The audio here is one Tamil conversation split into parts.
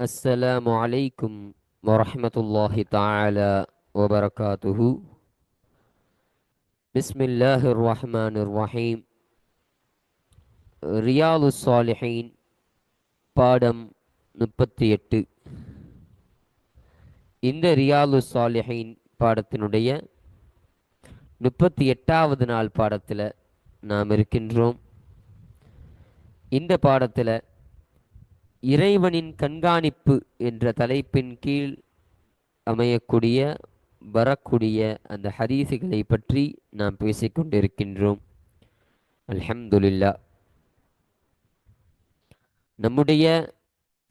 السلام عليكم ورحمة الله تعالى وبركاته بسم الله الرحمن الرحيم ரியாலு சாலிஹீன் பாடம் முப்பத்தி எட்டு இந்த ரியாலு சாலிஹீன் பாடத்தினுடைய முப்பத்தி எட்டாவது நாள் பாடத்தில் நாம் இருக்கின்றோம் இந்த பாடத்தில் இறைவனின் கண்காணிப்பு என்ற தலைப்பின் கீழ் அமையக்கூடிய வரக்கூடிய அந்த ஹதீசுகளை பற்றி நாம் பேசிக்கொண்டிருக்கின்றோம். அல்ஹம்துலில்லா. நம்முடைய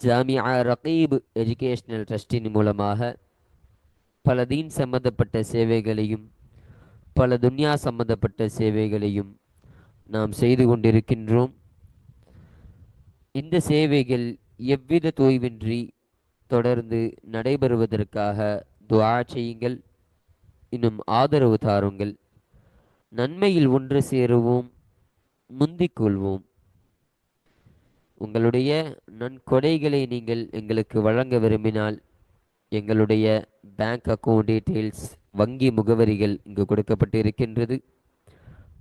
ஜாமியா ரகீப் எஜுகேஷனல் ட்ரஸ்டின் மூலமாக பல தீன் சம்பந்தப்பட்ட சேவைகளையும் பல துன்யா சம்பந்தப்பட்ட சேவைகளையும் நாம் செய்து கொண்டிருக்கின்றோம். இந்த சேவைகள் எவ்வித தோய்வின்றி தொடர்ந்து நடைபெறுவதற்காக துவா செய்யுங்கள். இன்னும் ஆதரவு தாருங்கள். நன்மையில் ஒன்று சேருவோம். முந்திக் கொள்வோம். உங்களுடைய நன்கொடைகளை நீங்கள் எங்களுக்கு வழங்க விரும்பினால் எங்களுடைய பேங்க் அக்கவுண்ட் டீட்டெயில்ஸ் வங்கி முகவரிகள் இங்கு கொடுக்கப்பட்டு இருக்கின்றது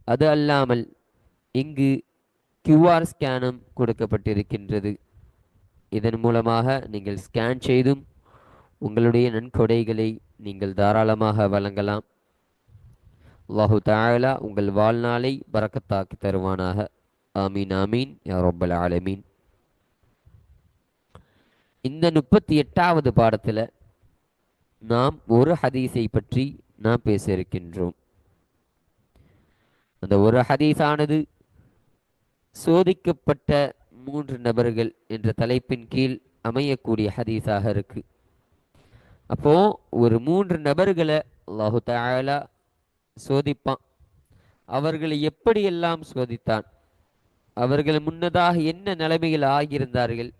அது அல்லாமல் இங்கு கியூஆர் ஸ்கேனும் கொடுக்கப்பட்டிருக்கின்றது. இதன் மூலமாக நீங்கள் ஸ்கேன் செய்தும் உங்களுடைய நன்கொடைகளை நீங்கள் தாராளமாக வழங்கலாம். அல்லாஹு தாயலா உங்கள் வாழ்நாளை பறக்கத்தாக்கி தருவானாக. ஆமீன் ஆமீன் யா ரப்பல் ஆலமீன். இந்த முப்பத்தி எட்டாவது பாடத்தில் நாம் ஒரு ஹதீஸை பற்றி நாம் பேச இருக்கின்றோம். அந்த ஒரு ஹதீஸானது சோதிக்கப்பட்ட மூன்று நபர்கள் என்ற தலைப்பின் கீழ் அமையக்கூடிய ஹதீஸாக இருக்கு. அப்போ ஒரு மூன்று நபர்களை அல்லாஹு தாலா சோதிப்பான். அவர்களை எப்படியெல்லாம் சோதித்தான்? அவர்கள் முன்னதாக என்ன நிலைமைகள் ஆகியிருந்தார்கள்?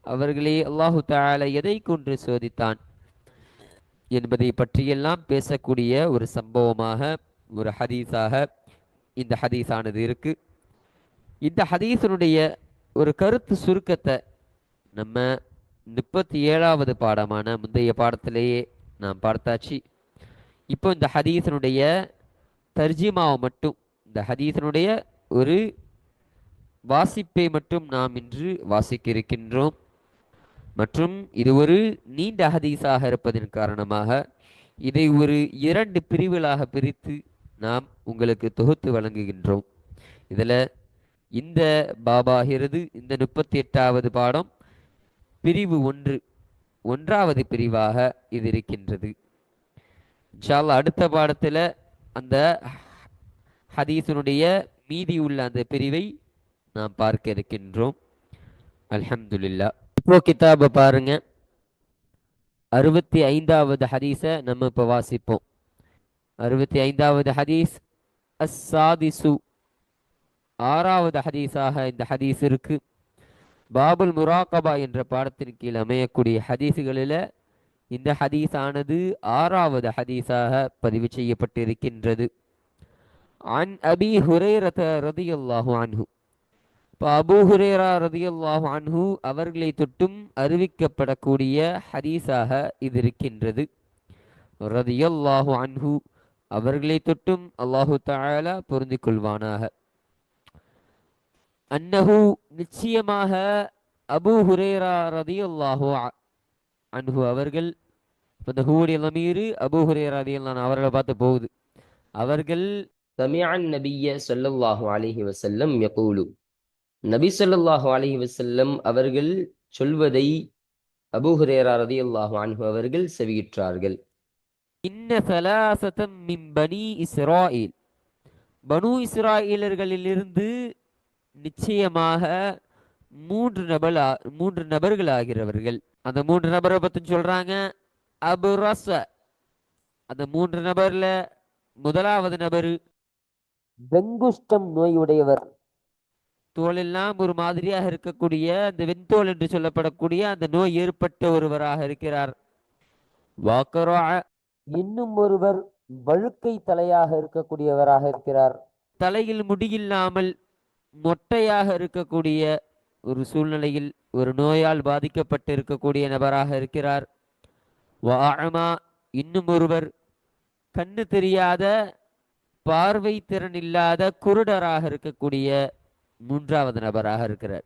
அவர்களை அல்லாஹு தாலா எதை கொன்று சோதித்தான்? என்பதை பற்றியெல்லாம் பேசக்கூடிய ஒரு சம்பவமாக ஒரு ஹதீஸாக இந்த ஹதீஸானது இருக்கு. இந்த ஹதீஸனுடைய ஒரு கருத்து சுருக்கத்தை நம்ம முப்பத்தி ஏழாவது பாடமான முந்தைய பாடத்திலேயே நாம் பார்த்தாச்சு. இப்போ இந்த ஹதீசனுடைய தர்ஜிமாவை மட்டும் இந்த ஹதீசனுடைய ஒரு வாசிப்பை மட்டும் நாம் இன்று வாசிக்க இருக்கின்றோம் மற்றும் இது ஒரு நீண்ட ஹதீஸாக இருப்பதன் காரணமாக இதை ஒரு இரண்டு பிரிவுகளாக பிரித்து நாம் உங்களுக்கு தொகுத்து வழங்குகின்றோம். இதில் இந்த பாபாகிறது இந்த முப்பத்தி எட்டாவது பாடம் பிரிவு ஒன்று ஒன்றாவது பிரிவாக இது இருக்கின்றது. இன்ஷால்லா அடுத்த பாடத்தில் அந்த ஹதீஸனுடைய மீதி உள்ள அந்த பிரிவை நாம் பார்க்க இருக்கின்றோம். அல்ஹம்துல்லா இப்போ கிதாபை பாருங்க. அறுபத்தி ஐந்தாவது ஹதீஸை நம்ம இப்போ வாசிப்போம். அறுபத்தி ஐந்தாவது ஹதீஸ் அஸ்ஸாதிசு ஆறாவது ஹதீஸாக இந்த ஹதீஸ் இருக்கு. பாபுல் முராகபா என்ற பாடத்தின் கீழ் அமையக்கூடிய ஹதீஸுகளில் இந்த ஹதீஸானது ஆறாவது ஹதீஸாக பதிவு செய்யப்பட்டிருக்கின்றது. அன் அபி ஹுரேரத ரதியல்லாஹு அன்ஹு இப்போ அபு ஹுரேரா ரதியல்லாஹு அன்ஹு அவர்களை தொட்டும் அறிவிக்கப்படக்கூடிய ஹதீஸாக இது இருக்கின்றது. ரதியல்லாஹு அன்ஹு அவர்களை தொட்டும் அல்லாஹு தாலா பொருந்திக் கொள்வானாக. அன்னஹு நிச்சயமாக அபு ஹுரேரா ரதி அல்லாஹோ அன்ஹு அவர்கள் இப்போ இந்த ஹூடைய லமீரு அபு ஹுரேரா ரதி அல்லான் அவர்களை பார்த்து போகுது. அவர்கள் சமியான் நபிய சொல்லல்லாஹு அலிஹி வசல்லம் யகூலு. நபி சொல்லல்லாஹு அலிஹி வசல்லம் அவர்கள் சொல்வதை அபு ஹுரேரா ரதி அல்லாஹு அன்ஹு அவர்கள் செவியிற்றார்கள். இன்ன சலாசத்தம் மின் பனி இஸ்ராயில். பனு இஸ்ராயிலர்களிலிருந்து நிச்சயமாக மூன்று நபர் மூன்று நபர்கள் ஆகிறவர்கள் அந்த மூன்று நபரை பத்தி சொல்றாங்க அபுரச அந்த மூன்று நபர்ல முதலாவது நபர்? வெங்குஷ்டம் நோயுடையவர். தோலெல்லாம் ஒரு மாதிரியாக இருக்கக்கூடிய அந்த வெண்தோல் என்று சொல்லப்படக்கூடிய அந்த நோய் ஏற்பட்ட ஒருவராக இருக்கிறார். வாக்கரா. இன்னும் ஒருவர் வழுக்கை தலையாக இருக்கக்கூடியவராக இருக்கிறார். தலையில் முடியில்லாமல் மொட்டையாக இருக்கக்கூடிய ஒரு சூழ்நிலையில் ஒரு நோயால் பாதிக்கப்பட்டு இருக்கக்கூடிய நபராக இருக்கிறார். வாழமா இன்னும் ஒருவர் கண்ணு தெரியாத பார்வை திறன் இல்லாத குருடராக இருக்கக்கூடிய மூன்றாவது நபராக இருக்கிறார்.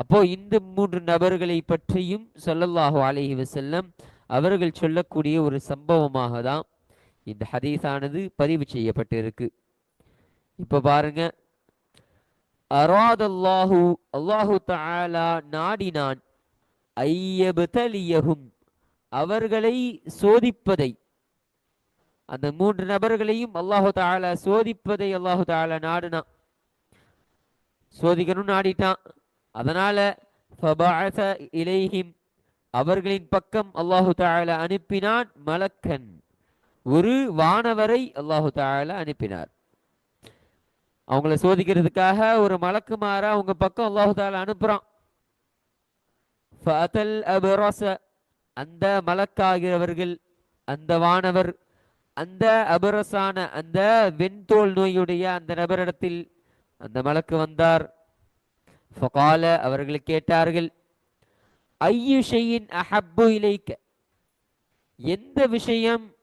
அப்போ இந்த மூன்று நபர்களை பற்றியும் சொல்லல்லாஹு அலஹி வசல்லம் அவர்கள் சொல்லக்கூடிய ஒரு சம்பவமாக தான் இந்த ஹதீஸானது பதிவு செய்யப்பட்டிருக்கு. இப்போ பாருங்க அராதல்லாஹு அல்லாஹு தாலா நாடினான் ஐயபுதலியகும் அவர்களை சோதிப்பதை. அந்த மூன்று நபர்களையும் அல்லாஹு தாலா சோதிப்பதை அல்லாஹு தாலா நாடினான். சோதிக்கணும் நாடிட்டான். அதனால ஃபபாச இலைஹிம் அவர்களின் பக்கம் அல்லாஹு தாலா அனுப்பினான் மலக்கன். ஒரு வானவரை அல்லாஹு தாலா அனுப்பினார். அவங்கள சோதிக்கிறதுக்காக ஒரு மலக்குமார அவங்க பக்கம் அல்லாஹால அனுப்புறான். ஃபதல் அபரஸ அந்த மலக்காகிறவர்கள் அந்த வானவர் அந்த அபரசான அந்த வெண்தோல் நோயுடைய அந்த நபரிடத்தில் அந்த மலக்கு வந்தார். ஃபகால அவர்கள் கேட்டார்கள் ஐயுஷையின் அஹப்பு இலைக்க? எந்த விஷயம்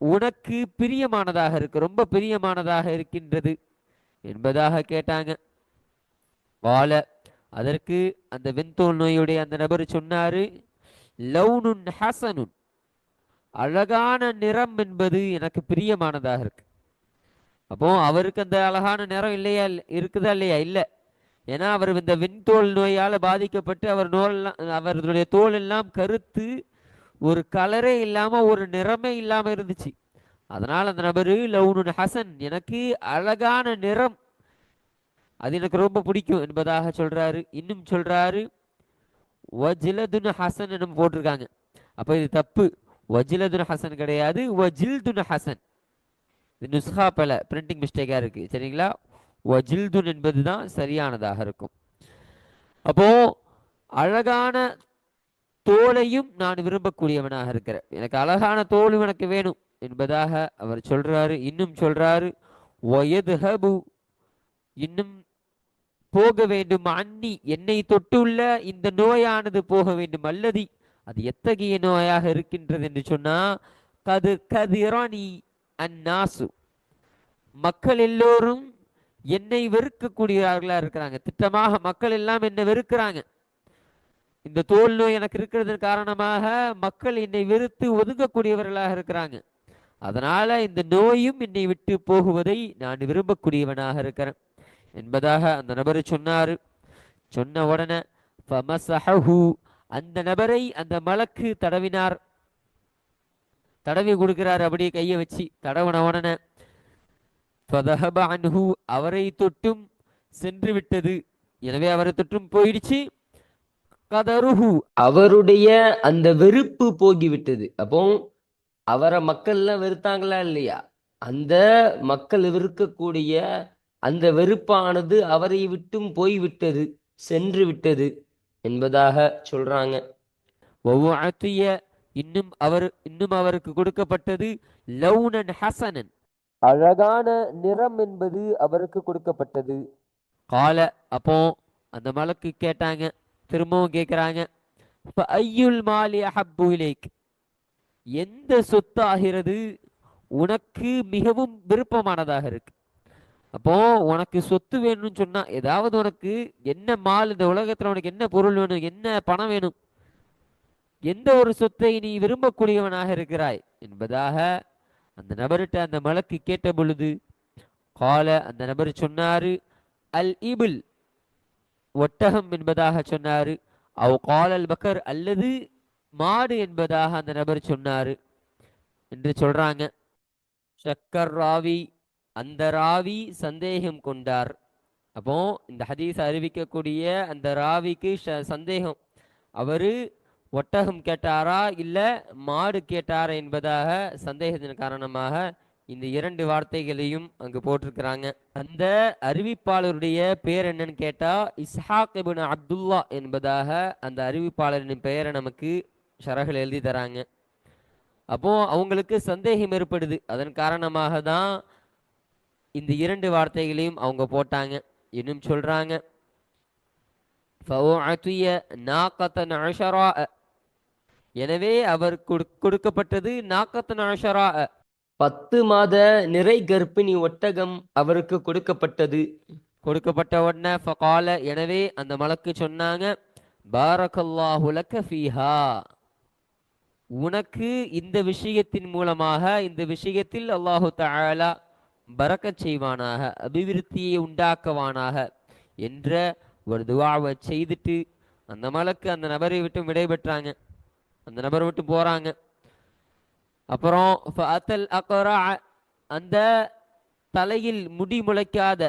உனக்கு பிரியமானதாக இருக்கு ரொம்ப பிரியமானதாக இருக்கின்றது என்பதாக கேட்டாங்க. வாழ அதற்கு அந்த வெண்தோல் நோயுடைய அந்த நபர் சொன்னாரு லவுனுன் ஹசனுன். அழகான நிறம் என்பது எனக்கு பிரியமானதாக இருக்கு. அப்போ அவருக்கு அந்த அழகான நிறம் இல்லையா இருக்குதா இல்லையா? இல்லை. ஏன்னா அவர் இந்த வெண்தோல் நோயால் பாதிக்கப்பட்டு அவர் நோல் அவர்களுடைய தோல் எல்லாம் கருத்து ஒரு கலரே இல்லாமல் ஒரு நிறமே இல்லாமல் இருந்துச்சு. அதனால் அந்த நபரு லவுனு ஹசன் எனக்கு அழகான நிறம். அது எனக்கு ரொம்ப பிடிக்கும் என்பதாக சொல்கிறாரு இன்னும் சொல்கிறாரு வஜிலதுன் ஹசன் நம்ம போட்டிருக்காங்க. அப்போ இது தப்பு. வஜிலதுன் ஹசன் கிடையாது. வஜில்துன் ஹசன். இது நுஸ்ஹா பல பிரிண்டிங் மிஸ்டேக்காக இருக்குது சரிங்களா? வஜில்துன் என்பது தான் சரியானதாக இருக்கும். அப்போது அழகான தோலையும் நான் விரும்பக்கூடியவனாக இருக்கிறேன். எனக்கு அழகான தோலும் எனக்கு வேணும் என்பதாக அவர் சொல்றாரு இன்னும் சொல்றாரு வயதுஹபு இன்னும் போக வேண்டும். அன்னி என்னை தொட்டுள்ள இந்த நோயானது போக வேண்டும். அல்லது அது எத்தகைய நோயாக இருக்கின்றது? என்று சொன்னா கது கதிரானி அந்நாசு. மக்கள் எல்லோரும் என்னை வெறுக்கக்கூடியவர்களா இருக்கிறாங்க. திட்டமாக மக்கள் எல்லாம் என்னை வெறுக்கிறாங்க. இந்த தோல் நோய் எனக்கு இருக்கிறதன் காரணமாக மக்கள் என்னை வெறுத்து ஒதுங்கக்கூடியவர்களாக இருக்கிறாங்க. அதனால இந்த நோயும் என்னை விட்டு போகுவதை நான் விரும்பக்கூடியவனாக இருக்கிறேன். என்பதாக அந்த நபர் சொன்னார். சொன்ன உடனே அந்த நபரை அந்த மலக்கு தடவினார். தடவி கொடுக்கிறார் அப்படியே கையை வச்சு. தடவன உடனே அவரை தொட்டும் சென்று விட்டது. எனவே அவரை தொட்டும் போயிடுச்சு. கதருஹு. அவருடைய அந்த வெறுப்பு போகிவிட்டது. அப்போ அவரை மக்கள்லாம் வெறுத்தாங்களா இல்லையா? அந்த மக்கள் வெறுக்கக்கூடிய அந்த வெறுப்பானது அவரை விட்டும் போய்விட்டது சென்று விட்டது என்பதாக சொல்றாங்க. வவுஅத்திய இன்னும் அவர் இன்னும் அவருக்கு கொடுக்கப்பட்டது லவுனன் ஹசனன். அழகான நிறம் என்பது அவருக்கு கொடுக்கப்பட்டது. கால அப்போ அந்த மலக்கு கேட்டாங்க திரும்பவும் கேட்குறாங்க இப்போ ஐயுல் மாலி அஹப்பு இலேக். எந்த சொத்தாகிறது உனக்கு மிகவும் விருப்பமானதாக இருக்கு. அப்போ உனக்கு சொத்து வேணும்னு சொன்னா ஏதாவது உனக்கு என்ன மால் இந்த உலகத்துல உனக்கு என்ன பொருள் வேணும் என்ன பணம் வேணும் எந்த ஒரு சொத்தை நீ விரும்பக்கூடியவனாக இருக்கிறாய் என்பதாக அந்த நபர்கிட்ட அந்த மலக்கு கேட்ட பொழுது கால அந்த நபர் சொன்னாரு அல் இபில். ஒட்டகம் என்பதாக சொன்னாரு. அவ் காலல் பக்கர் அல்லது மாடு என்பதாக அந்த நபர் சொன்னாரு என்று சொல்றாங்க. ஷக்கர் ராவி அந்த ராவி சந்தேகம் கொண்டார். அப்போ இந்த ஹதீஸ் அறிவிக்கக்கூடிய அந்த ராவிக்கு ஷ- சந்தேகம். அவரு ஒட்டகம் கேட்டாரா இல்ல மாடு கேட்டாரா என்பதாக சந்தேகத்தின் காரணமாக இந்த இரண்டு வார்த்தைகளையும் அங்கு போட்டிருக்கிறாங்க. அந்த அறிவிப்பாளருடைய பேர் என்னன்னு கேட்டால் இஸ்ஹாக் இபின் அப்துல்லா என்பதாக அந்த அறிவிப்பாளரின் பெயரை நமக்கு ஷரகல் எழுதி தராங்க. அப்போ அவங்களுக்கு சந்தேகம் ஏற்படுது. அதன் காரணமாக தான் இந்த இரண்டு வார்த்தைகளையும் அவங்க போட்டாங்க. இன்னும் சொல்றாங்க எனவே அவர் கொடுக்கப்பட்டது நாக்கத்தன் அஷரா பத்து மாத நிறை கர்ப்பிணி ஒட்டகம் அவருக்கு கொடுக்கப்பட்டது. கொடுக்கப்பட்ட உடனே ஃபகால எனவே அந்த மலக்கு சொன்னாங்க பாரக்கல்லாஹு ஃபீஹா. உனக்கு இந்த விஷயத்தின் மூலமாக இந்த விஷயத்தில் அல்லாஹு தஆலா பறக்க செய்வானாக அபிவிருத்தியை உண்டாக்குவானாக என்ற ஒரு துவாவை செய்துட்டு அந்த மலக்கு அந்த நபரை விட்டு விடைபெற்றாங்க. அந்த நபரை விட்டு போறாங்க. அப்புறம் அத்தல் அக்கரா அந்த தலையில் முடி முளைக்காத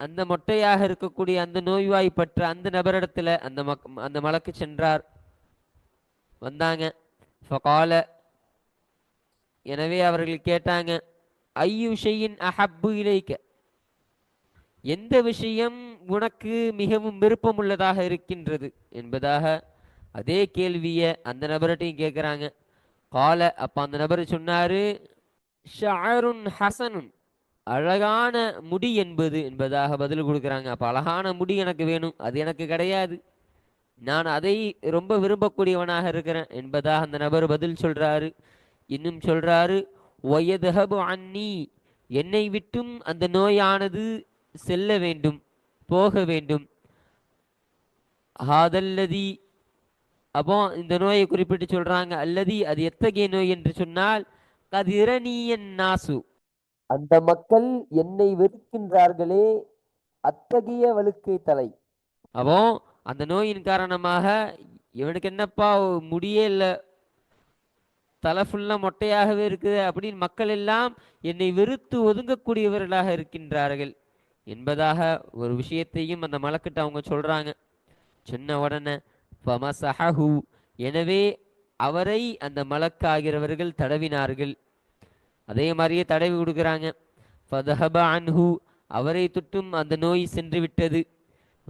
அந்த மொட்டையாக இருக்கக்கூடிய அந்த நோய்வாய்ப்பற்ற அந்த நபரிடத்துல அந்த மக் அந்த மலக்கு சென்றார். வந்தாங்க. ஃபகால எனவே அவர்கள் கேட்டாங்க ஐயு ஷெயின் அஹப்பு இலைக்க? எந்த விஷயம் உனக்கு மிகவும் விருப்பமுள்ளதாக இருக்கின்றது? என்பதாக அதே கேள்வியை அந்த நபர்கிட்டையும் கேட்குறாங்க. கால அப்ப அந்த நபர் சொன்னாரு ஷஅருன் ஹசனுன். அழகான முடி என்பது என்பதாக பதில் கொடுக்குறாங்க. அப்போ அழகான முடி எனக்கு வேணும் அது எனக்கு கிடையாது. நான் அதை ரொம்ப விரும்பக்கூடியவனாக இருக்கிறேன் என்பதாக அந்த நபர் பதில் சொல்றாரு. இன்னும் சொல்றாரு ஒயதஹபு அன்னி. என்னை விட்டும் அந்த நோயானது செல்ல வேண்டும் போக வேண்டும். ஹாதல்லதி அப்போ இந்த நோயை குறிப்பிட்டு சொல்றாங்க அல்லதி அது எத்தகைய நோய்? என்று சொன்னால் கதிரணியன் நாசு அந்த மக்கள் என்னை வெறுக்கின்றார்களே அத்தகைய வழுக்கை தலை. அப்போ அந்த நோயின் காரணமாக இவனுக்கு என்னப்பா முடியே இல்லை. தலை ஃபுல்லாக மொட்டையாகவே இருக்குது. அப்படின்னு மக்கள் எல்லாம் என்னை வெறுத்து ஒதுங்கக்கூடியவர்களாக இருக்கின்றார்கள். என்பதாக ஒரு விஷயத்தையும் அந்த மலக்கிட்ட அவங்க சொல்றாங்க. சொன்ன உடனே ஃபமசஹஹு எனவே அவரை அந்த மலக்காகிறவர்கள் தடவினார்கள். அதே மாதிரியே தடவி கொடுக்குறாங்க. ஃபதஹப அன்ஹு அவரை தொட்டும் அந்த நோய் சென்று விட்டது.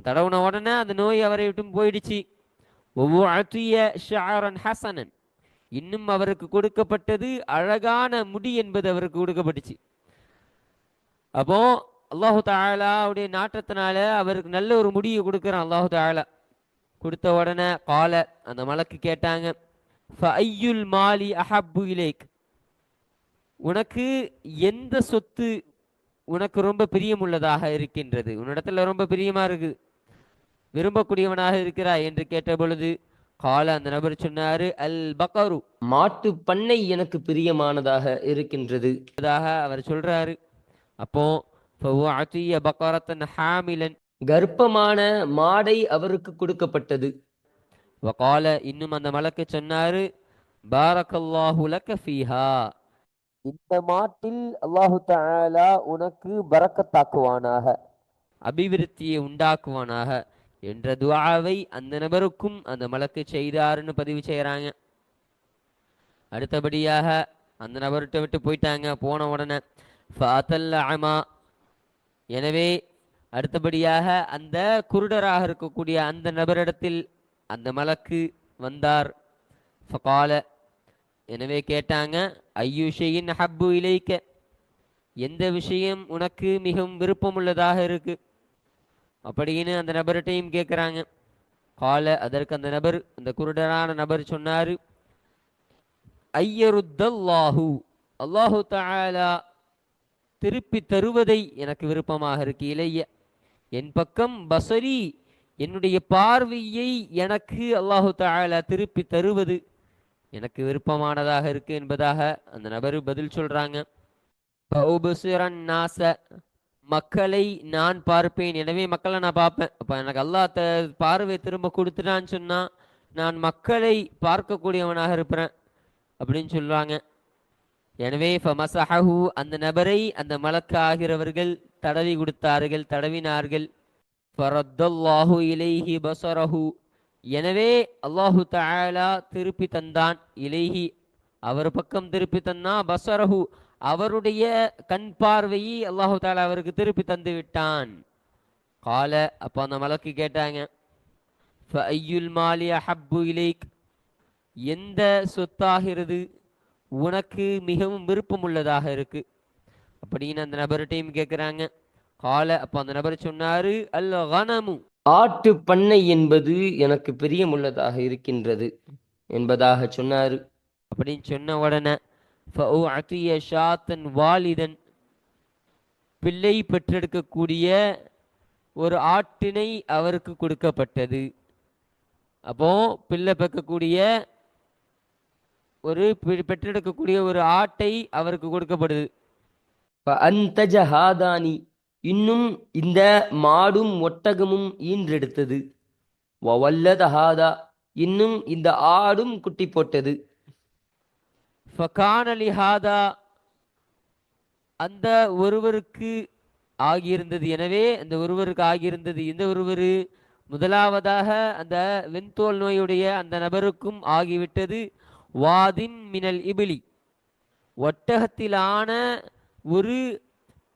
தடவுன உடனே அந்த நோய் அவரை விட்டும் போயிடுச்சு. ஒவ்வொரு ஷாரன் ஹசனன் இன்னும் அவருக்கு கொடுக்கப்பட்டது அழகான முடி என்பது அவருக்கு கொடுக்கப்பட்டுச்சு. அப்போ அல்லாஹு தாலாவுடைய நாட்டத்தினால அவருக்கு நல்ல ஒரு முடியை கொடுக்குறான் அல்லாஹு தாலா கொடுத்த உடனே கால அந்த மலக்கு கேட்டாங்க ஃபஐயுல் மாலி அஹப்பு இலேக்? உனக்கு எந்த சொத்து உனக்கு ரொம்ப பிரியமுள்ளதாக இருக்கின்றது? உன்னிடத்துல ரொம்ப பிரியமா இருக்கு. விரும்பக்கூடியவனாக இருக்கிறாய்? என்று கேட்ட பொழுது கால அந்த நபர் சொன்னாரு அல் பக்கரு மாட்டு பண்ணை எனக்கு பிரியமானதாக இருக்கின்றது. என்பதாக அவர் சொல்றாரு. அப்போ பக்கரத்தன் ஹாமிலன். கர்ப்பமான மாடை அவருக்கு கொடுக்கப்பட்டது. வகால இன்னும் அந்த மலக்கு சொன்னாரு பாரக்கல்லாஹு லக்க ஃபீஹா. இந்த மாட்டில் அல்லாஹு தஆலா உனக்கு பரக்கத்தாக்குவானாக. அபிவிருத்தியை உண்டாக்குவானாக என்ற துஆவை அந்த நபருக்கும் அந்த மலக்கு செய்தாருன்னு பதிவு செய்கிறாங்க அடுத்தபடியாக அந்த நபர்கிட்ட விட்டு போயிட்டாங்க போன உடனே. ஃபாத்தல்ல அமா. எனவே அடுத்தபடியாக அந்த குருடராக இருக்கக்கூடிய அந்த நபரிடத்தில் அந்த மலக்கு வந்தார். ஃபகால எனவே கேட்டாங்க ஐயுஷையின் ஹப்பு இலைக்க? எந்த விஷயம் உனக்கு மிகவும் விருப்பமுள்ளதாக இருக்கு? அப்படின்னு அந்த நபர்கிட்டையும் கேட்குறாங்க கால அதற்கு அந்த நபர் அந்த குருடரான நபர் சொன்னார் ஐயருத்தல்லாஹு அல்லாஹு தாலா திருப்பி தருவதை எனக்கு விருப்பமாக இருக்கு இளைய என் பக்கம் பசரி என்னுடைய பார்வையை எனக்கு அல்லாஹு தாலா திருப்பி தருவது. எனக்கு விருப்பமானதாக இருக்கு என்பதாக அந்த நபர் பதில் சொல்றாங்க. நாச மக்களை நான் பார்ப்பேன். எனவே மக்களை நான் பார்ப்பேன். அப்ப எனக்கு அல்லாஹ் த பார்வை திரும்ப கொடுத்துட்டான்னு சொன்னா நான் மக்களை பார்க்கக்கூடியவனாக இருப்பேன். அப்படின்னு சொல்லுவாங்க எனவே ஃபமசஹஹு அந்த நபரை அந்த மலக்கு ஆகிறவர்கள் தடவி கொடுத்தார்கள் தடவினார்கள். ஃபரத்தல்லாஹு இலைஹி பசரஹு எனவே அல்லாஹு தாலா திருப்பி தந்தான். இலைஹி அவர் பக்கம் திருப்பி தந்தா பசரஹு அவருடைய கண் பார்வையை அல்லாஹு தாலா அவருக்கு திருப்பி தந்து விட்டான். கால அப்போ அந்த மலக்கு கேட்டாங்க ஃபஅய்யுல் மாலியா ஹப்பு இலைக்? எந்த சொத்தாகிறது? உனக்கு மிகவும் விருப்பமுள்ளதாக இருக்கு. அப்படின்னு அந்த நபர்கிட்டையும் கேட்குறாங்க கால அப்போ அந்த நபர் சொன்னாரு அல் கனமு ஆட்டு பண்ணை என்பது எனக்கு பிரியமுள்ளதாக இருக்கின்றது என்பதாக சொன்னார். அப்படின்னு சொன்ன உடனே ஷாத்தன் வாலிதன். பிள்ளை பெற்றெடுக்கக்கூடிய ஒரு ஆட்டினை அவருக்கு கொடுக்கப்பட்டது. அப்போ பிள்ளை பெக்கக்கூடிய ஒரு பெற்றெடுக்கக்கூடிய ஒரு ஆட்டை அவருக்கு கொடுக்கப்படுது. அந்தஜ ஹாதானி இன்னும் இந்த மாடும் ஒட்டகமும் ஈன்றெடுத்தது. வல்லத ஹாதா இன்னும் இந்த ஆடும் குட்டி போட்டது ஃபகானலிஹாதா அந்த ஒருவருக்கு ஆகியிருந்தது. எனவே அந்த ஒருவருக்கு ஆகியிருந்தது. இந்த ஒருவர் முதலாவதாக அந்த வெண்தோல் நோயுடைய அந்த நபருக்கும் ஆகிவிட்டது. வாதின் மினல் இபிலி. ஒட்டகத்திலான ஒரு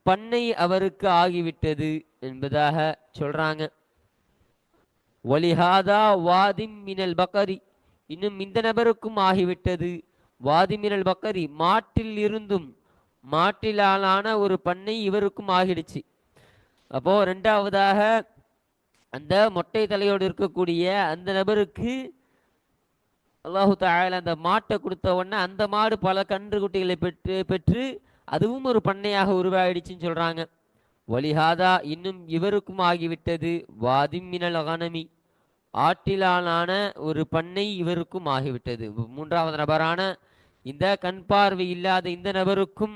பண்ணை அவருக்கு ஆகிவிட்டது என்பதாக சொல்றாங்க. ஒலிஹாதா வாதிம் மினல் பக்கரி. இன்னும் இந்த நபருக்கும் ஆகிவிட்டது. வாதி மினல் பக்கரி மாட்டில் இருந்தும் மாட்டிலாலான ஒரு பண்ணை இவருக்கும் ஆகிடுச்சு. அப்போ ரெண்டாவதாக அந்த மொட்டை தலையோடு இருக்கக்கூடிய அந்த நபருக்கு அல்லாஹு தஆலா அந்த மாட்டை கொடுத்த உடனே அந்த மாடு பல கன்று குட்டிகளை பெற்று பெற்று அதுவும் ஒரு பண்ணையாக உருவாயிடுச்சுன்னு சொல்கிறாங்க வலிஹாதா இன்னும் இவருக்கும் ஆகிவிட்டது. வாதிம் மினல் அகனமி. ஆட்டிலான ஒரு பண்ணை இவருக்கும் ஆகிவிட்டது. மூன்றாவது நபரான இந்த கண் பார்வை இல்லாத இந்த நபருக்கும்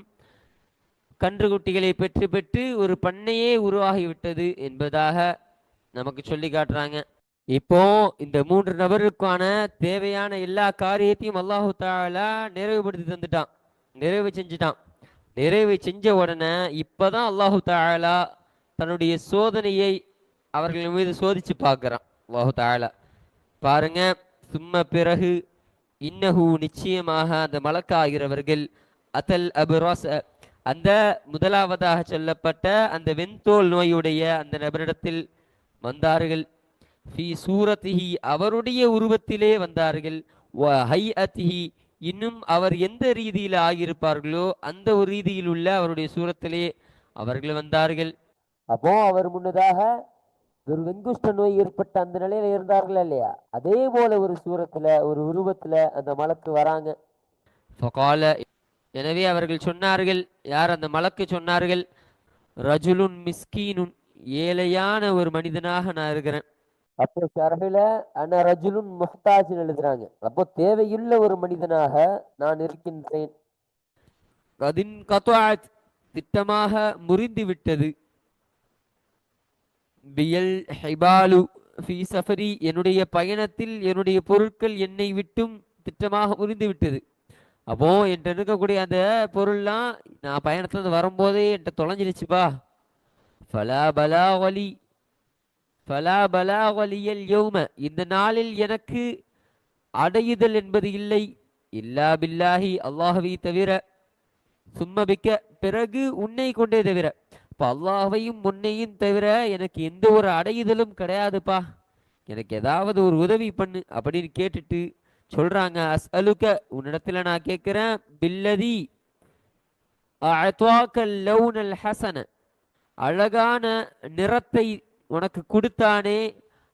கன்றுக்குட்டிகளை பெற்று பெற்று ஒரு பண்ணையே உருவாகிவிட்டது என்பதாக நமக்கு சொல்லி காட்டுறாங்க. இப்போ இந்த மூன்று நபருக்கான தேவையான எல்லா காரியத்தையும் அல்லாஹு தாலா நிறைவுபடுத்தி தந்துட்டான். நிறைவு செஞ்சுட்டான். நிறைவை செஞ்ச உடனே இப்போதான் அல்லாஹு தாலா தன்னுடைய சோதனையை அவர்கள் மீது சோதிச்சு பார்க்குறான். அல்லாஹு தாலா பாருங்க சும்ம பிறகு இன்னஹு நிச்சயமாக அந்த மலக்காகிறவர்கள் அத்தல் அபுராஸ் அந்த முதலாவதாக சொல்லப்பட்ட அந்த வெண்தோல் நோயுடைய அந்த நபரிடத்தில் வந்தார்கள். ஃபி சூரத்திஹி அவருடைய உருவத்திலே வந்தார்கள். ஹை அத்திஹி இன்னும் அவர் எந்த ரீதியில் ஆகியிருப்பார்களோ அந்த ஒரு ரீதியில் உள்ள அவருடைய சூரத்திலே அவர்கள் வந்தார்கள். அப்போ அவர் முன்னதாக ஒரு வெங்குஷ்ட நோய் ஏற்பட்ட அந்த நிலையில இருந்தார்கள் இல்லையா? அதே போல ஒரு சூரத்துல ஒரு உருவத்துல அந்த மலக்கு வராங்க. எனவே அவர்கள் சொன்னார்கள் யார் அந்த மலக்கு சொன்னார்கள்? ரஜுலுன் மிஸ்கீனுன் ஏழையான ஒரு மனிதனாக நான் இருக்கிறேன். அப்போ ஷரஹில அன ரஜுலுன் முஹ்தாஜின் எழுதுறாங்க. அப்போ தேவையுள்ள ஒரு மனிதனாக நான் இருக்கின்றேன். கதின் கத்வாத் திட்டமாக முறிந்து விட்டது. பியல் ஹைபாலு ஃபி சஃபரி என்னுடைய பயணத்தில் என்னுடைய பொருட்கள் என்னை விட்டும் திட்டமாக முறிந்து விட்டது. அப்போ என்கிட்ட இருக்கக்கூடிய அந்த பொருள்லாம் நான் பயணத்துல இருந்து வரும்போதே என்கிட்ட தொலைஞ்சிருச்சுப்பா. பலா பலா வலி. ஃபலா பலா வலியல் யோம இந்த நாளில் எனக்கு அடையுதல் என்பது இல்லை. இல்லா பில்லாஹி அல்லாஹ்வை தவிர. சும்மபிக்க பிறகு உன்னை கொண்டே தவிர. இப்போ அல்லாஹையும் உன்னையும் தவிர எனக்கு எந்த ஒரு அடையுதலும் கிடையாதுப்பா. எனக்கு ஏதாவது ஒரு உதவி பண்ணு அப்படின்னு கேட்டுட்டு சொல்றாங்க. அஸ்அலுக்க உன்னிடத்துல நான் கேட்கிறேன். பில்லதி அஅத்வாக்கல் லௌனல் ஹசன. அழகான நிறத்தை உனக்கு கொடுத்தானே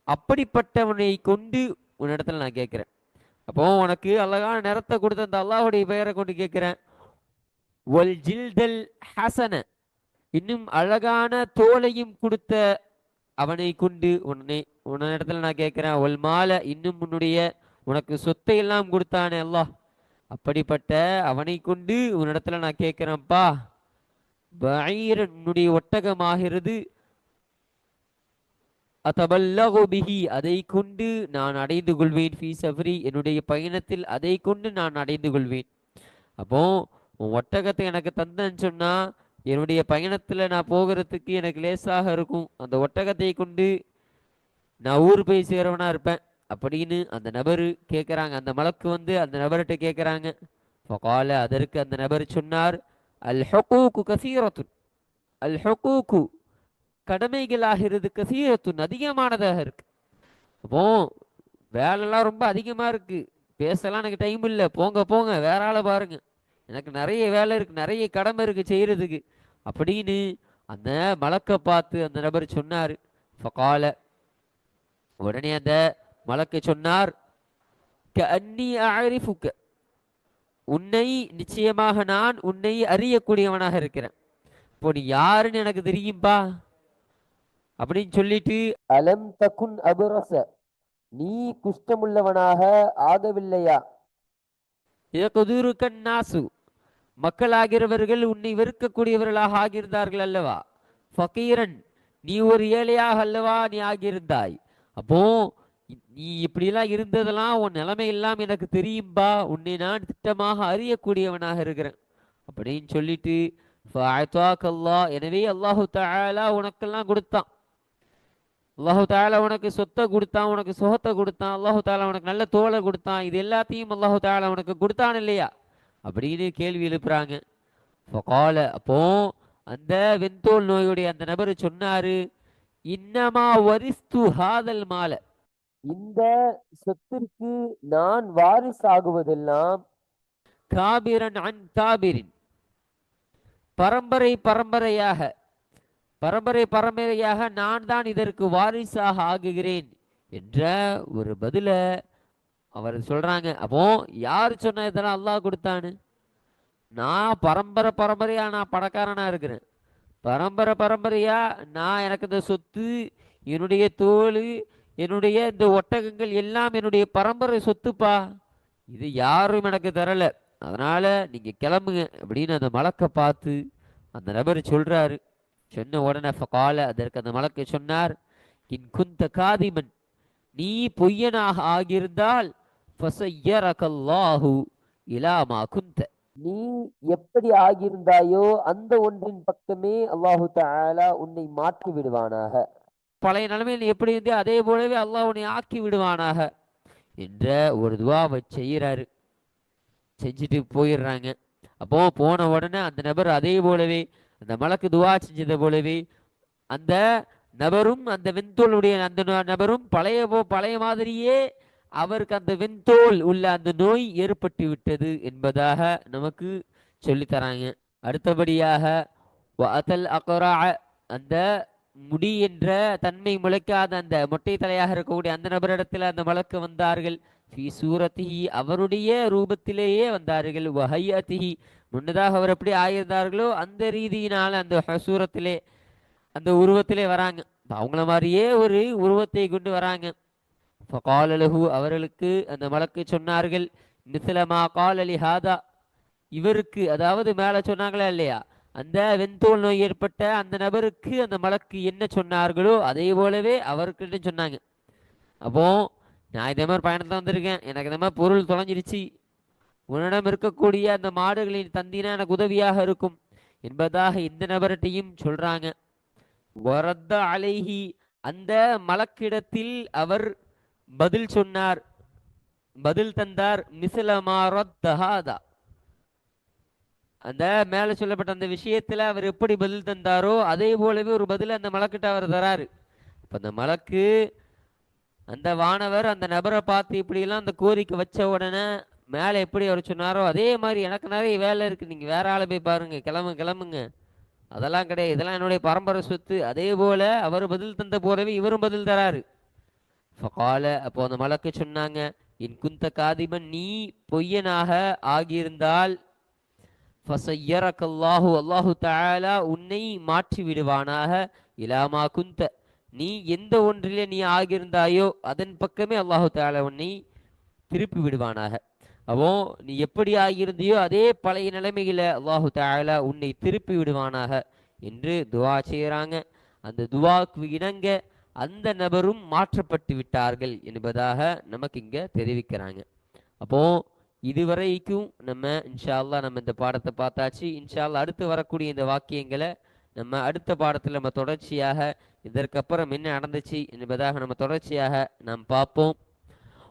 அப்படிப்பட்டவனை கொண்டு உன்னிடத்துல நான் கேட்கிறேன். அப்போ உனக்கு அழகான நிறத்தை கொடுத்த அந்த அல்லாஹுடைய பெயரை கொண்டு கேட்கிறேன். ஒல் ஜில்தல் ஹசன இன்னும் அழகான தோலையும் கொடுத்த அவனை கொண்டு உன்னை உன்னிடத்துல நான் கேட்கிறேன். ஒல் மாலை இன்னும் உன்னுடைய உனக்கு சொத்தை எல்லாம் கொடுத்தானே அல்லாஹ். அப்படிப்பட்ட அவனை கொண்டு உன்னிடத்துல நான் கேட்கிறேன்ப்பா. பஈரன் உன்னுடைய ஒட்டகமாகிறது. அத்தபல்லகு பிஹி அதை கொண்டு நான் அடைந்து கொள்வேன். ஃபீ சஃப்ரி என்னுடைய பயணத்தில் அதை கொண்டு நான் அடைந்து கொள்வேன். அப்போ உன் ஒட்டகத்தை எனக்கு தந்தேன்னு சொன்னா என்னுடைய பயணத்துல நான் போகிறதுக்கு எனக்கு லேசாக இருக்கும். அந்த ஒட்டகத்தை கொண்டு நான் ஊர் போய் சேரவனா இருப்பேன். அப்படின்னு அந்த நபர் கேட்குறாங்க அந்த மலக்கு வந்து அந்த நபர்கிட்ட கேட்குறாங்க ஃபகால அதற்கு அந்த நபர் சொன்னார் அல் ஹுகூக்கு கசீரத்து அல் கடமைகள் ஆகிறதுக்கு கசீரத்துன் அதிகமானதாக இருக்கு. அப்போ வேலைலாம் ரொம்ப அதிகமாக இருக்கு. பேசலாம் எனக்கு டைம் இல்லை. போங்க போங்க. வேற ஆளை பாருங்க. எனக்கு நிறைய வேலை இருக்கு. நிறைய கடமை இருக்கு செய்யறதுக்கு. அப்படின்னு அந்த மலக்கை பார்த்து அந்த நபர் சொன்னார். ஃபகால உடனே அந்த மலக்கு சொன்னார் கஅன்னி அஅரிஃபுக உன்னை நிச்சயமாக நான் உன்னை அறியக்கூடியவனாக இருக்கிறேன். இப்போ நீ யாருன்னு எனக்கு தெரியும்பா? அப்படின்னு சொல்லிட்டு அலம் தகுன் அபுரச நீ குஷ்டமுள்ளவனாக ஆகவில்லையா? இதற்குதுருக்கன் நாசு மக்களாகிறவர்கள் உன்னை வெறுக்கக்கூடியவர்களாக ஆகியிருந்தார்கள் அல்லவா? ஃபகீரன் நீ ஒரு ஏழையாக அல்லவா நீ ஆகியிருந்தாய்? அப்போ நீ இப்படிலாம் இருந்ததெல்லாம் உன் நிலைமை எல்லாம் எனக்கு தெரியும்பா? உன்னை நான் திட்டமாக அறியக்கூடியவனாக இருக்கிறேன். அப்படின்னு சொல்லிட்டு எனவே அல்லாஹு தஆலா உனக்கெல்லாம் கொடுத்தான். அல்லாஹு தாலா உனக்கு சொத்தை கொடுத்தான் உனக்கு சுகத்தை கொடுத்தான் அல்லாஹு தாலா உனக்கு நல்ல தோலை கொடுத்தான் இது எல்லாத்தையும் அல்லாஹு தாலா உனக்கு கொடுத்தான் இல்லையா? அப்படின்னு கேள்வி எழுப்புறாங்க. ஃபகால அப்போ அந்த வெண்தோல் நோயுடைய அந்த நபர் சொன்னாரு இன்னமா வரிஸ்து ஹாதல் மால. இந்த சொத்திற்கு நான் வாரிசாகுவதெல்லாம் காபிரன் அன் காபிரின். பரம்பரை பரம்பரையாக பரம்பரை பரம்பரையாக நான் தான் இதற்கு வாரிசாக ஆகுகிறேன் என்ற ஒரு பதில அவர் சொல்றாங்க. அப்போ யார் சொன்ன இதெல்லாம் அல்லாஹ் கொடுத்தான்னு? நான் பரம்பரை பரம்பரையா நான் பணக்காரனா இருக்கிறேன். பரம்பரை பரம்பரையா நான் எனக்கு இந்த சொத்து என்னுடைய தோல் என்னுடைய இந்த ஒட்டகங்கள் எல்லாம் என்னுடைய பரம்பரை சொத்துப்பா. இது யாரும் எனக்கு தரல. அதனால நீங்க கிளம்புங்க அப்படின்னு அந்த மலக்கை பார்த்து அந்த நபர் சொல்றாரு. சொன்ன உடனே ஃபகால அதற்கு அந்த மலக்கு சொன்னார் இன் குந்த காதிமன் நீ பொய்யனாக ஆகியிருந்தால் ஃபஸய்யரகல்லாஹு இலா மா குந்த. நீ எப்படி ஆகியிருந்தாயோ அந்த ஒன்றின் பக்கமே அல்லாஹு தஆலா உன்னை மாற்றி விடுவானாக. பழைய நிலைமையில் எப்படி இருந்தே அதே போலவே அல்லாஹ் உன்னை ஆக்கி விடுவானாக என்ற ஒரு துவாவை செய்கிறாரு. செஞ்சுட்டு போயிடுறாங்க. அப்போ போன உடனே அந்த நபர் அதே போலவே அந்த மலக்கு துவா செஞ்சது போலவே அந்த நபரும் அந்த வெண்தோளுடைய அந்த ந- நபரும் பழைய போ பழைய மாதிரியே அவருக்கு அந்த வெண்தோல் உள்ள அந்த நோய் ஏற்பட்டு விட்டது என்பதாக நமக்கு சொல்லித் தராங்க அடுத்தபடியாக வாத்தல் அகோரா அந்த முடி என்ற தன்மை முளைக்காத அந்த மொட்டை தலையாக இருக்கக்கூடிய அந்த நபரிடத்தில் அந்த மலக்கு வந்தார்கள். ஃபி சூரத்திஹி அவருடைய ரூபத்திலேயே வந்தார்கள். வஹையத்திஹி முன்னதாக அவர் எப்படி ஆயிருந்தார்களோ அந்த ரீதியினால் அந்த ஹ- சூரத்திலே அந்த உருவத்திலே வராங்க. அவங்கள மாதிரியே ஒரு உருவத்தை கொண்டு வராங்க. இப்போ காலலகு அவர்களுக்கு அந்த மலக்கு சொன்னார்கள் நிசலமா கால் அலி ஹாதா. இவருக்கு அதாவது மேலே சொன்னாங்களா இல்லையா? அந்த வெண்தோல் நோய் ஏற்பட்ட அந்த நபருக்கு அந்த மலக்கு என்ன சொன்னார்களோ அதே போலவே அவர்கிட்ட சொன்னாங்க. அப்போ நான் இதே மாதிரி பயணத்தில் வந்திருக்கேன். எனக்கு இந்த மாதிரி பொருள் தொலைஞ்சிருச்சு. உன்னிடம் இருக்கக்கூடிய அந்த மாடுகளின் தந்தினா எனக்கு உதவியாக இருக்கும் என்பதாக இந்த நபர்கிட்டையும் சொல்றாங்க. வரத்த அலைஹி அந்த மலக்கிடத்தில் அவர் பதில் சொன்னார். பதில் தந்தார் மிசிலமாரத்தஹாதா அந்த மேலே சொல்லப்பட்ட அந்த விஷயத்துல அவர் எப்படி பதில் தந்தாரோ அதே போலவே ஒரு பதில் அந்த மலக்கிட்ட அவர் தராரு. இப்போ அந்த மலக்கு அந்த வானவர் அந்த நபரை பார்த்து இப்படியெல்லாம் அந்த கோரிக்கை வச்ச உடனே மேலே எப்படி அவர் சொன்னாரோ அதே மாதிரி எனக்கு நிறைய வேலை இருக்குது நீங்கள் வேற ஆளை போய் பாருங்க. கிளம்பு கிளம்புங்க. அதெல்லாம் கிடையாது. இதெல்லாம் என்னுடைய பரம்பரை சொத்து. அதே போல அவர் பதில் தந்த போலவே இவரும் பதில் தராரு. ஃபகால அப்போ அந்த மலக்கு சொன்னாங்க என் குந்த காதிபன் நீ பொய்யனாக ஆகியிருந்தால் ஃபசய்யரக்கல்லாஹு அல்லாஹு தாலா உன்னை மாற்றி விடுவானாக. இலாமா குந்த. நீ எந்த ஒன்றிலே நீ ஆகியிருந்தாயோ அதன் பக்கமே அல்லாஹு தாலா உன்னை திருப்பி விடுவானாக. அப்போ நீ எப்படி ஆகியிருந்தியோ அதே பழைய நிலைமையில அல்லாஹு தஆலா உன்னை திருப்பி விடுவானாக என்று துவா செய்கிறாங்க அந்த துவாக்கு இணங்க அந்த நபரும் மாற்றப்பட்டு விட்டார்கள் என்பதாக நமக்கு இங்க தெரிவிக்கிறாங்க. அப்போ இதுவரைக்கும் நம்ம இன்ஷா நம்ம இந்த பாடத்தை பார்த்தாச்சு. இன்ஷா அல்லாஹ் அடுத்து வரக்கூடிய இந்த வாக்கியங்களை நம்ம அடுத்த பாடத்தில் நம்ம தொடர்ச்சியாக இதற்கப்புறம் என்ன நடந்துச்சு என்பதாக நம்ம தொடர்ச்சியாக நாம் பார்ப்போம்.